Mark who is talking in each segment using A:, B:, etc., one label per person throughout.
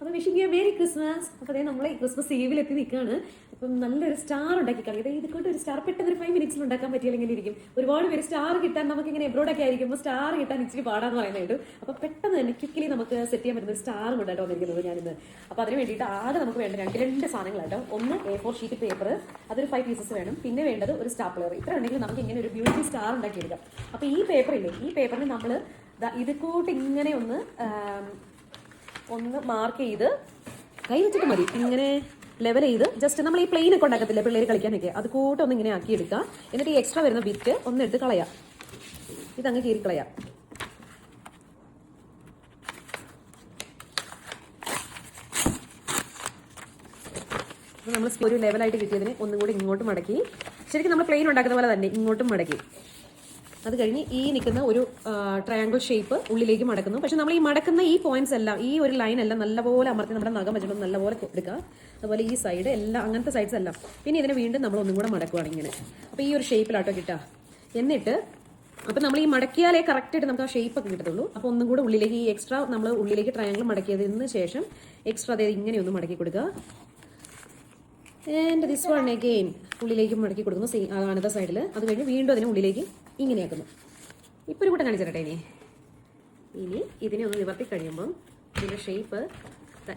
A: അപ്പോൾ wishing you merry Christmas അപ്പോൾ അതേ നമ്മൾ ഈ ക്രിസ്മസ് എത്തി നിൽക്കുകയാണ് അപ്പം നല്ലൊരു സ്റ്റാർ ഉണ്ടാക്കി കളി. അതായത് ഇതുകൊണ്ട് ഒരു സ്റ്റാർ പെട്ടെന്ന് ഒരു ഫൈവ് മിനിറ്റ്സിൽ ഉണ്ടാക്കാൻ പറ്റിയാൽ ഇങ്ങനെ ഇരിക്കും. ഒരുപാട് പേര് സ്റ്റാർ കിട്ടാൻ നമുക്ക് ഇങ്ങനെ എബ്രോഡൊക്കെ ആയിരിക്കുമ്പോൾ സ്റ്റാർ കിട്ടാൻ ഇച്ചിരി പാടാന്ന് പറയുന്നത് അപ്പോൾ പെട്ടെന്ന് തന്നെ ക്വിക്കലി നമുക്ക് സെറ്റ് ചെയ്യാൻ പറ്റുന്ന ഒരു സ്റ്റാർ കൊണ്ടായിട്ട് വന്നിരിക്കുന്നത് ഞാനിന്ന്. അപ്പോൾ അതിന് വേണ്ടിയിട്ട് ആകെ നമുക്ക് വേണ്ട രണ്ട് രണ്ട് സാധനങ്ങളാട്ടോ ഒന്ന് എ ഫോർ ഷീറ്റ് പേപ്പർ അതൊരു ഫൈവ് പീസസ് വേണം. പിന്നെ വേണ്ടത് ഒരു സ്റ്റാപ്ലർ ഇത്ര ഉണ്ടെങ്കിൽ നമുക്ക് ഇങ്ങനെ ഒരു ബ്യൂട്ടി സ്റ്റാർ ഉണ്ടാക്കിയെടുക്കാം. അപ്പോൾ ഈ പേപ്പറില്ലേ ഈ പേപ്പറിന് നമ്മൾ ഇത് കൂട്ട് ഇങ്ങനെ ഒന്ന് ഒന്ന് മാർക്ക് ചെയ്ത് കൈ വെച്ചിട്ട് മതി. ഇങ്ങനെ ലെവൽ ചെയ്ത് ജസ്റ്റ് നമ്മൾ ഈ പ്ലെയിൻ ഒക്കെ ഉണ്ടാക്കത്തില്ലേ പിള്ളേർ കളിക്കാനൊക്കെ? അത് കൂട്ടം ഒന്ന് ഇങ്ങനെ ആക്കി എടുക്കുക. എന്നിട്ട് ഈ എക്സ്ട്രാ വരുന്ന വിറ്റ് ഒന്ന് എടുത്ത് കളയാം ഇതങ്ങ് കീറി കളയാം നമ്മൾ ഒരു ലെവലായിട്ട് കിട്ടിയതിന് ഒന്നും കൂടി ഇങ്ങോട്ട് മടക്കി. ശരിക്കും നമ്മൾ പ്ലെയിൻ ഉണ്ടാക്കുന്ന പോലെ തന്നെ ഇങ്ങോട്ടും മടക്കി. അത് കഴിഞ്ഞ് ഈ നിൽക്കുന്ന ഒരു ട്രയാങ്കിൾ ഷേപ്പ് ഉള്ളിലേക്ക് മടക്കുന്നു. പക്ഷെ നമ്മൾ ഈ മടക്കുന്ന ഈ പോയിന്റ്സ് എല്ലാം ഈ ഒരു ലൈൻ എല്ലാം നല്ലപോലെ അമർത്തി നമ്മുടെ നഖം വെച്ചിട്ട് നല്ലപോലെ എടുക്കുക അതുപോലെ ഈ സൈഡ് എല്ലാം അങ്ങനത്തെ സൈഡ്സ് എല്ലാം. പിന്നെ ഇതിനെ വീണ്ടും നമ്മൾ ഒന്നും കൂടെ മടക്കുവാണ് ഇങ്ങനെ. അപ്പോൾ ഈ ഒരു ഷേപ്പിലാട്ടോ കിട്ടുക. എന്നിട്ട് അപ്പോൾ നമ്മൾ ഈ മടക്കിയാലേ കറക്റ്റായിട്ട് നമുക്ക് ആ ഷേപ്പ് ഒക്കെ കിട്ടത്തുള്ളൂ. അപ്പോൾ ഒന്നും കൂടെ ഉള്ളിലേക്ക് ഈ എക്സ്ട്രാ നമ്മൾ ഉള്ളിലേക്ക് ട്രയാങ്കിൾ മടക്കിയതിന് ശേഷം എക്സ്ട്രാ അതായത് ഇങ്ങനെ ഒന്ന് മടക്കി കൊടുക്കുക. ആൻഡ് ദിസ് വൺ അഗെയിൻ ഉള്ളിലേക്ക് മടക്കി കൊടുക്കുന്നു. സെയിം അതാണത്തെ സൈഡിൽ അത് കഴിഞ്ഞ് വീണ്ടും അതിനെ ഉള്ളിലേക്ക് ഇങ്ങനെയാക്കുന്നു. ഇപ്പൊ ഒരു കൂട്ടം കാണിച്ചു ഇനി. ഇനി ഇതിനെ ഒന്ന് നിവർത്തി കഴിയുമ്പം ഇതിന്റെ ഷേപ്പ്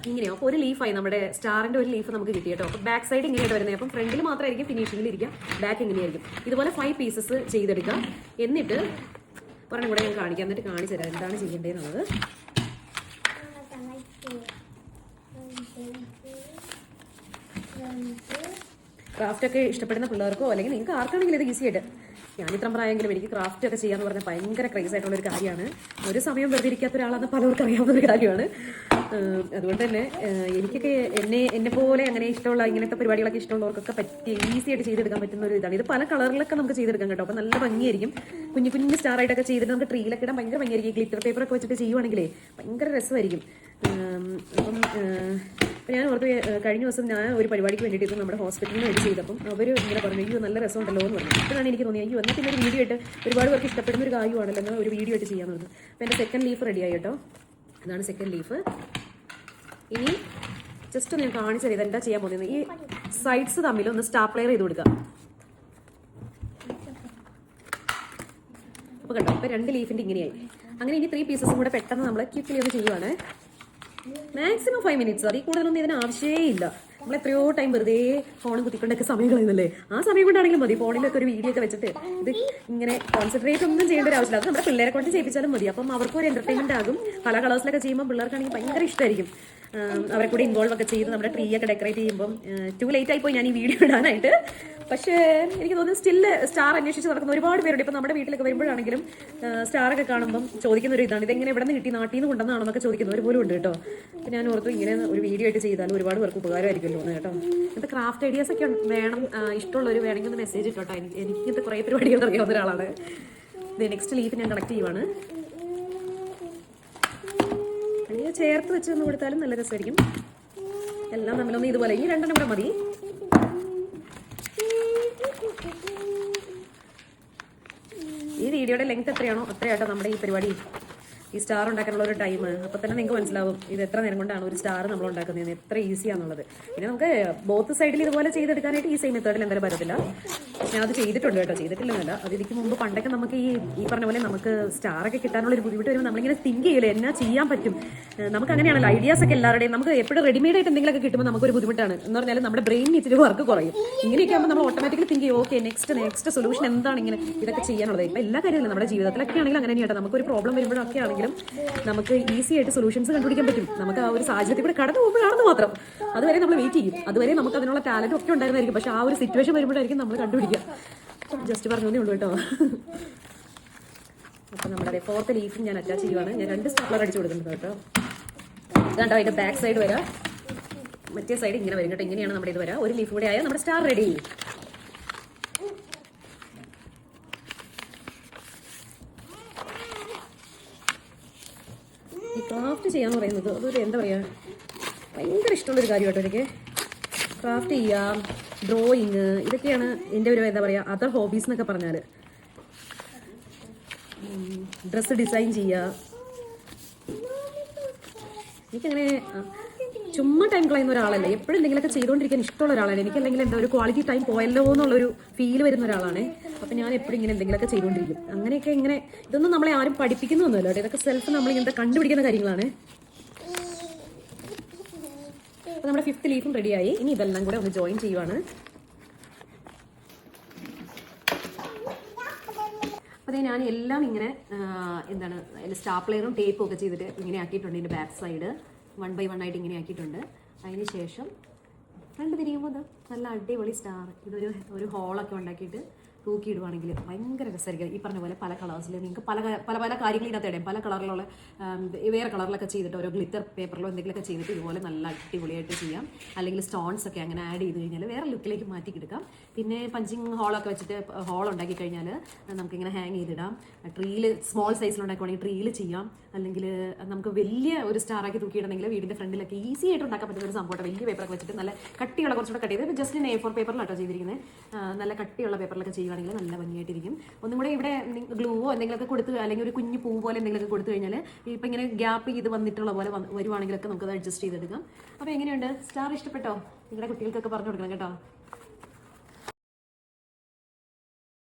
A: ഇങ്ങനെയോ. അപ്പോൾ ഒരു ലീഫായി നമ്മുടെ സ്റ്റാറിന്റെ ഒരു ലീഫ് നമുക്ക് കിട്ടി കേട്ടോ. അപ്പോൾ ബാക്ക് സൈഡ് ഇങ്ങനെയായിട്ട് വരുന്നത് അപ്പം ഫ്രണ്ടിൽ മാത്രമായിരിക്കും ഫിനിഷിംഗിൽ ഇരിക്കുക ബാക്ക് ഇങ്ങനെയായിരിക്കും. ഇതുപോലെ ഫൈവ് പീസസ് ചെയ്തെടുക്കാം. എന്നിട്ട് ഒരെണ്ണം കൂടെ ഞാൻ കാണിക്കാം. എന്നിട്ട് കാണിച്ചു തരാം. എന്താണ് ക്രാഫ്റ്റ് ഒക്കെ ഇഷ്ടപ്പെടുന്ന പിള്ളേർക്കോ അല്ലെങ്കിൽ നിങ്ങൾക്ക് ആർക്കാണെങ്കിലും ഇത് ഈസി ആയിട്ട് ഞാനിത്ര പ്രായമെങ്കിലും എനിക്ക് ക്രാഫ്റ്റ് ഒക്കെ ചെയ്യാന്ന് പറഞ്ഞാൽ ഭയങ്കര ക്രേസ് ആയിട്ടുള്ള ഒരു കാര്യമാണ്. ഒരു സമയം വെറുതെ ഇരിക്കാത്ത ഒരാളാണെന്ന് പലർക്കും അറിയാവുന്ന ഒരു കാര്യമാണ്. അതുകൊണ്ട് തന്നെ എനിക്കൊക്കെ എന്നെ എന്നെ പോലെ അങ്ങനെ ഇഷ്ടമുള്ള ഇങ്ങനത്തെ പരിപാടികളൊക്കെ ഇഷ്ടമുള്ളവർക്കൊക്കെ പറ്റി ഈസി ആയിട്ട് ചെയ്തെടുക്കാൻ പറ്റുന്ന ഒരു ഇതാണ്. ഇത് പല കളറിലൊക്കെ നമുക്ക് ചെയ്തെടുക്കാം കേട്ടോ. അപ്പോൾ നല്ല ഭംഗിയായിരിക്കും. കുഞ്ഞു കുഞ്ഞു സ്റ്റാർ ആയിട്ടൊക്കെ ചെയ്തിട്ട് നമുക്ക് ട്രീയിലൊക്കെ ഇടാൻ ഭയങ്കര ഭംഗിയായിരിക്കും. ഗ്ലിറ്റർ പേപ്പർ ഒക്കെ വെച്ചിട്ട് ചെയ്യുവാണെങ്കിലേ ഭയങ്കര രസമായിരിക്കും. അപ്പം അപ്പോൾ ഞാൻ ഓർത്ത് കഴിഞ്ഞ ദിവസം ഞാൻ ഒരു പരിപാടിക്ക് വേണ്ടിയിട്ട് നമ്മുടെ ഹോസ്പിറ്റലിൽ വേണ്ടി ചെയ്തപ്പം അവർ ഇങ്ങനെ പറഞ്ഞു അയ്യോ നല്ല രസം ഉണ്ടല്ലോ എന്ന് പറഞ്ഞു. അപ്പോഴാണ് എനിക്ക് തോന്നിയത് അയ്യോ എന്നാൽ ഒരു വീഡിയോ ആയിട്ട് ഒരുപാട് പേർക്ക് ഇഷ്ടപ്പെടുന്ന ഒരു കാര്യമാണല്ലോ എന്നാൽ ഒരു വീഡിയോ ആയിട്ട് ചെയ്യാൻ തോന്നുന്നു അപ്പോൾ എന്റെ സെക്കൻഡ് ലീഫ് റെഡി ആയിട്ടോ കേട്ടോ. അതാണ് സെക്കൻഡ് ലീഫ് ഇനി ജസ്റ്റ് ഒന്ന് ഞാൻ കാണിച്ചു തരാം. ഇതെന്താ ചെയ്യാൻ പോകുന്നത് ഈ സൈഡ്സ് തമ്മിൽ ഒന്ന് സ്റ്റാപ്ലെയർ ചെയ്ത് കൊടുക്കുക. അപ്പോൾ കണ്ടോ അപ്പൊ രണ്ട് ലീഫിന്റെ ഇങ്ങനെയായി. അങ്ങനെ ഇനി ത്രീ പീസസും കൂടെ പെട്ടെന്ന് നമ്മൾ ക്യൂക്കിലി ഒന്ന് ചെയ്യുവാണ്. മാക്സിമം ഫൈവ് മിനിറ്റ്സ് അതിൽ കൂടുതലൊന്നും ഇതിന് ആവശ്യമേ ഇല്ല. നമ്മൾ എത്രയോ ടൈം വെറുതെ ഫോൺ കുത്തിക്കൊണ്ടൊക്കെ സമയം കളയുന്നല്ലേ? ആ സമയം കൊണ്ടാണെങ്കിലും മതി. ഫോണിലൊക്കെ ഒരു വീഡിയോ ഒക്കെ വെച്ചിട്ട്. ഇത് ഇങ്ങനെ കോൺസെൻട്രേറ്റ് ഒന്നും ചെയ്യേണ്ട ഒരു ആവശ്യമില്ല. അത് നമ്മുടെ പിള്ളേരെ കൊണ്ട് ചെയ്യിപ്പിച്ചാലും മതി. അപ്പം അവർക്കും ഒരു എന്റർടൈൻമെന്റ് ആകും. പല കളേഴ്സിലൊക്കെ ചെയ്യുമ്പോൾ പിള്ളേർക്കാണെങ്കിൽ ഭയങ്കര ഇഷ്ടമായിരിക്കും അവരെ കൂടെ ഇൻവോൾവ് ഒക്കെ ചെയ്ത് നമ്മുടെ ട്രീ ഒക്കെ ഡെക്കറേറ്റ് ചെയ്യുമ്പോൾ ടു ലേറ്റ് ആയിപ്പോയി ഞാൻ ഈ വീഡിയോ ഇടാനായിട്ട്. പക്ഷേ എനിക്ക് തോന്നുന്നു സ്റ്റില്ല് സ്റ്റാർ അന്വേഷിച്ച് നടക്കുന്ന ഒരുപാട് പേരുണ്ട്. ഇപ്പം നമ്മുടെ വീട്ടിലൊക്കെ വരുമ്പോഴാണെങ്കിലും സ്റ്റാറൊക്കെ കാണുമ്പം ചോദിക്കുന്ന ഒരു ഇതാണ്. ഇതെങ്ങനെ എവിടെ നിന്ന് കിട്ടി? നാട്ടിൽ നിന്ന് കൊണ്ടുവന്നാണെന്നൊക്കെ ചോദിക്കുന്നവർ പോലും ഉണ്ട് കേട്ടോ. അപ്പം ഞാൻ ഓർത്തു ഇങ്ങനെ ഒരു വീഡിയോ ആയിട്ട് ചെയ്താൽ ഒരുപാട് പേർക്ക് ഉപകാരമായിരിക്കുമല്ലോ. എന്ന് കേട്ടോ. ഇങ്ങനത്തെ ക്രാഫ്റ്റ് ഐഡിയാസ് ഒക്കെ വേണം ഇഷ്ടമുള്ളവർ വേണമെങ്കിൽ ഒന്ന് മെസ്സേജ് ഇട്ടോട്ടോ എനിക്ക് എനിക്ക് ഇങ്ങനത്തെ കുറേ പരിപാടികൾ അറിയാവുന്ന ഒരാളാണ്. ഇത് നെക്സ്റ്റ് ലീഫ് ഞാൻ കളക്ട് ചെയ്യുവാണ്. ചേർത്ത് വെച്ച് ഒന്ന് കൊടുത്താലും നല്ല രസമായിരിക്കും. എല്ലാം തമ്മിലൊന്നും ഇതുപോലെ ഈ രണ്ടെണ്ണം കൂടെ മതി. ഈ വീഡിയോയുടെ ലെങ്ത് എത്രയാണോ അത്രയാട്ടോ നമ്മുടെ ഈ പരിപാടി. ഈ സ്റ്റാർ ഉണ്ടാക്കാനുള്ള ഒരു ടൈം അപ്പോൾ തന്നെ നിങ്ങൾക്ക് മനസ്സിലാവും ഇത് എത്ര നേരം കൊണ്ടാണ് ഒരു സ്റ്റാർ നമ്മൾ ഉണ്ടാക്കുന്നത് എത്ര ഈസിയാന്നുള്ളത് പിന്നെ നമുക്ക് ബോത്ത് സൈഡിൽ ഇതുപോലെ ചെയ്തെടുക്കാനായിട്ട് ഈ സെയിം മെത്തേഡിൽ എന്തായാലും പറ്റത്തില്ല ഞാൻ അത് ചെയ്തിട്ടുണ്ട് കേട്ടോ. ചെയ്തിട്ടില്ലെന്നല്ല. അത് ഇതിക്ക് മുമ്പ് പണ്ടൊക്കെ നമുക്ക് ഈ ഈ പറഞ്ഞ പോലെ നമുക്ക് സ്റ്റാർ ഒക്കെ കിട്ടാനുള്ള ഒരു ബുദ്ധിമുട്ട് വരുമ്പോൾ നമ്മളിങ്ങനെ തിങ്ക് ചെയ്യില്ല എന്നാ ചെയ്യാൻ പറ്റും? നമുക്ക് അങ്ങനെയാണല്ലോ. ഐഡിയാസ് ഒക്കെ എല്ലാവരുടെയും. നമുക്ക് എപ്പോഴും റെഡിമെയ്ഡ് ആയിട്ട് എന്തെങ്കിലുമൊക്കെ കിട്ടുമ്പോൾ നമുക്ക് ഒരു ബുദ്ധിമുട്ടാണ്. എന്ന് പറഞ്ഞാൽ നമ്മുടെ ബ്രെയിനിന് ഇച്ചിരി വർക്ക് കുറയും. ഇങ്ങനെയൊക്കെ ആകുമ്പോൾ നമ്മൾ ഓട്ടോമാറ്റിക്കലി തിങ്ക് ചെയ്യും ഓക്കെ നെക്സ്റ്റ് നെക്സ്റ്റ് സൊല്യൂഷൻ എന്താണ് ഇങ്ങനെ? ഇതൊക്കെ ചെയ്യാനുള്ളത്. ഇപ്പം എല്ലാ കാര്യങ്ങളും നമ്മുടെ ജീവിതത്തിലൊക്കെ ആണെങ്കിലും അങ്ങനെ നമുക്ക് ഒരു പ്രോബ്ലം വരുമ്പോഴൊക്കെ ആണെങ്കിലും നമുക്ക് ഈസി ആയിട്ട് സൊല്യൂഷൻസ് കണ്ടുപിടിക്കാൻ പറ്റും. നമുക്ക് ആ ഒരു സാഹചര്യത്തിൽ കൂടെ കടന്നു പോകുമ്പോഴാണെന്ന് മാത്രം. അതുവരെ നമ്മൾ വെയിറ്റ് ചെയ്യും. അതുവരെ നമുക്ക് അതിനുള്ള ടാലന്റ് ഒക്കെ ഉണ്ടായിരുന്നായിരിക്കും. പക്ഷെ ആ ഒരു സിറ്റുവേഷൻ വരുമ്പോഴായിരിക്കും നമ്മൾ കണ്ടുപിടിക്കുക. ജസ്റ്റ് പറഞ്ഞതേ ഉള്ളൂ കേട്ടോ. അപ്പം നമ്മുടെ ഫോർത്ത് ലീഫ് ഞാൻ അറ്റാച്ച് ചെയ്യുവാണ്. ഞാൻ രണ്ട് സ്റ്റാപ്ലർ അടിച്ചു കൊടുക്കുന്നുണ്ട് കേട്ടോ. ഇതാണ്ടോ അതിന്റെ ബാക്ക് സൈഡ് വരാം? മറ്റേ സൈഡ് ഇങ്ങനെ വരും കേട്ടോ. ഇങ്ങനെയാണ് നമ്മുടെ ഇത് വരാം. ഒരു ലീഫ് കൂടെ ആയാൽ നമ്മുടെ സ്റ്റാർ റെഡി ക്രാഫ്റ്റ് ചെയ്യാന്ന് പറയുന്നത്. അതൊരു എന്താ പറയുക ഭയങ്കര ഇഷ്ടമുള്ളൊരു കാര്യമാട്ടോ എനിക്ക് ക്രാഫ്റ്റ് ചെയ്യാം ഡ്രോയിങ് ഇതൊക്കെയാണ് എന്റെ ഒരു എന്താ പറയുക അതർ ഹോബീസ് എന്നൊക്കെ പറഞ്ഞാൽ ഡ്രസ്സ് ഡിസൈൻ ചെയ്യുക എനിക്കങ്ങനെ ചുമ്മാ ടൈം കളയുന്ന ഒരാളല്ല? എപ്പോഴും എന്തെങ്കിലുമൊക്കെ ചെയ്തുകൊണ്ടിരിക്കാൻ ഇഷ്ടമുള്ള ഒരാളാണ്. എനിക്ക് അല്ലെങ്കിൽ എന്താ ഒരു ക്വാളിറ്റി ടൈം പോയല്ലോ എന്നുള്ളൊരു ഫീൽ വരുന്ന ഒരാളാണ്. അപ്പം ഞാൻ എപ്പോഴും ഇങ്ങനെ എന്തെങ്കിലുമൊക്കെ ചെയ്തുകൊണ്ടിരിക്കും അങ്ങനെയൊക്കെ ഇങ്ങനെ ഇതൊന്നും നമ്മളെ ആരും പഠിപ്പിക്കുന്നൊന്നുമല്ല ഇതൊക്കെ സെൽഫ് നമ്മൾ ഇങ്ങനത്തെ കണ്ടുപിടിക്കുന്ന കാര്യങ്ങളാണ്. അപ്പൊ നമ്മുടെ ഫിഫ്ത്ത് ലീഫും റെഡിയായി ഇനി ഇതെല്ലാം കൂടെ ഒന്ന് ജോയിൻ ചെയ്യുവാണ്. അപ്പൊ ഞാൻ എല്ലാം ഇങ്ങനെ എന്താണ് സ്റ്റാപ്ലെയറും ടേപ്പും ഒക്കെ ചെയ്തിട്ട് ഇങ്ങനെ ആക്കിയിട്ടുണ്ട് ഇതിന്റെ back side one by one ആയിട്ട് ഇങ്ങനെ ആക്കിയിട്ടുണ്ട്. അതിന് ശേഷം രണ്ട് തിരിയുമ്പോൾ നല്ല അടിപൊളി സ്റ്റാർ. ഇതൊരു ഒരു ഹോളൊക്കെ ഉണ്ടാക്കിയിട്ട് തൂക്കിയിടുവാണെങ്കിൽ ഭയങ്കര രസമായിരിക്കും. ഈ പറഞ്ഞ പോലെ പല കളേഴ്സിൽ നിങ്ങൾക്ക് പല പല പല കാര്യങ്ങൾ ഇതിനകത്ത് ഇടാം. പല കളറിലുള്ള വേറെ കളറിലൊക്കെ ചെയ്തിട്ട് ഓരോ ഗ്ലിറ്റർ പേപ്പറിലോ എന്തെങ്കിലുമൊക്കെ ചെയ്തിട്ട് ഇതുപോലെ നല്ല അടിപൊളിയായിട്ട് ചെയ്യാം. അല്ലെങ്കിൽ സ്റ്റോൺസ് ഒക്കെ അങ്ങനെ ആഡ് ചെയ്ത് കഴിഞ്ഞാൽ വേറെ ലുക്കിലേക്ക് മാറ്റി എടുക്കാം പിന്നെ പഞ്ചിങ് ഹോളൊക്കെ വെച്ചിട്ട് ഹോൾ ഉണ്ടാക്കി കഴിഞ്ഞാൽ നമുക്കിങ്ങനെ ഹാങ് ചെയ്തിടാം. ട്രീയിൽ സ്മോൾ സൈസിൽ ഉണ്ടാക്കുവാണെങ്കിൽ ട്രീയിൽ ചെയ്യാം. അല്ലെങ്കിൽ നമുക്ക് വലിയ ഒരു സ്റ്റാറാക്കി തൂക്കിയിടണമെങ്കിൽ വീടിന്റെ ഫ്രണ്ടിലൊക്കെ ഈസി ആയിട്ട് ഉണ്ടാക്കാൻ പറ്റുന്ന ഒരു സംഭവം വലിയ പേപ്പറൊക്കെ വെച്ചിട്ട് നല്ല കട്ടിയുള്ള കുറച്ചുകൂടെ കട്ട് ചെയ്ത് ജസ്റ്റ് എ ഫോർ പേപ്പറിലാട്ടോ ചെയ്തിരിക്കുന്നത് നല്ല കട്ടിയുള്ള പേപ്പറിലൊക്കെ ചെയ്യുവാണെങ്കിൽ നല്ല ഭംഗിയായിട്ടിരിക്കും. ഒന്നും കൂടെ ഇവിടെ ഗ്ലൂവോ എന്തെങ്കിലുമൊക്കെ കൊടുത്ത് അല്ലെങ്കിൽ ഒരു കുഞ്ഞു പൂ പോലെ എന്തെങ്കിലുമൊക്കെ കൊടുത്തു കഴിഞ്ഞാൽ ഇപ്പം ഇങ്ങനെ ഗ്യാപ്പ് ചെയ്ത് വന്നിട്ടുള്ള പോലെ വരുവാണെങ്കിലൊക്കെ നമുക്കത് അഡ്ജസ്റ്റ് ചെയ്തെടുക്കാം. അപ്പോൾ എങ്ങനെയുണ്ട്? സ്റ്റാർ ഇഷ്ടപ്പെട്ടോ? നിങ്ങളുടെ കുട്ടികൾക്കൊക്കെ പറഞ്ഞു കൊടുക്കണം കേട്ടോ.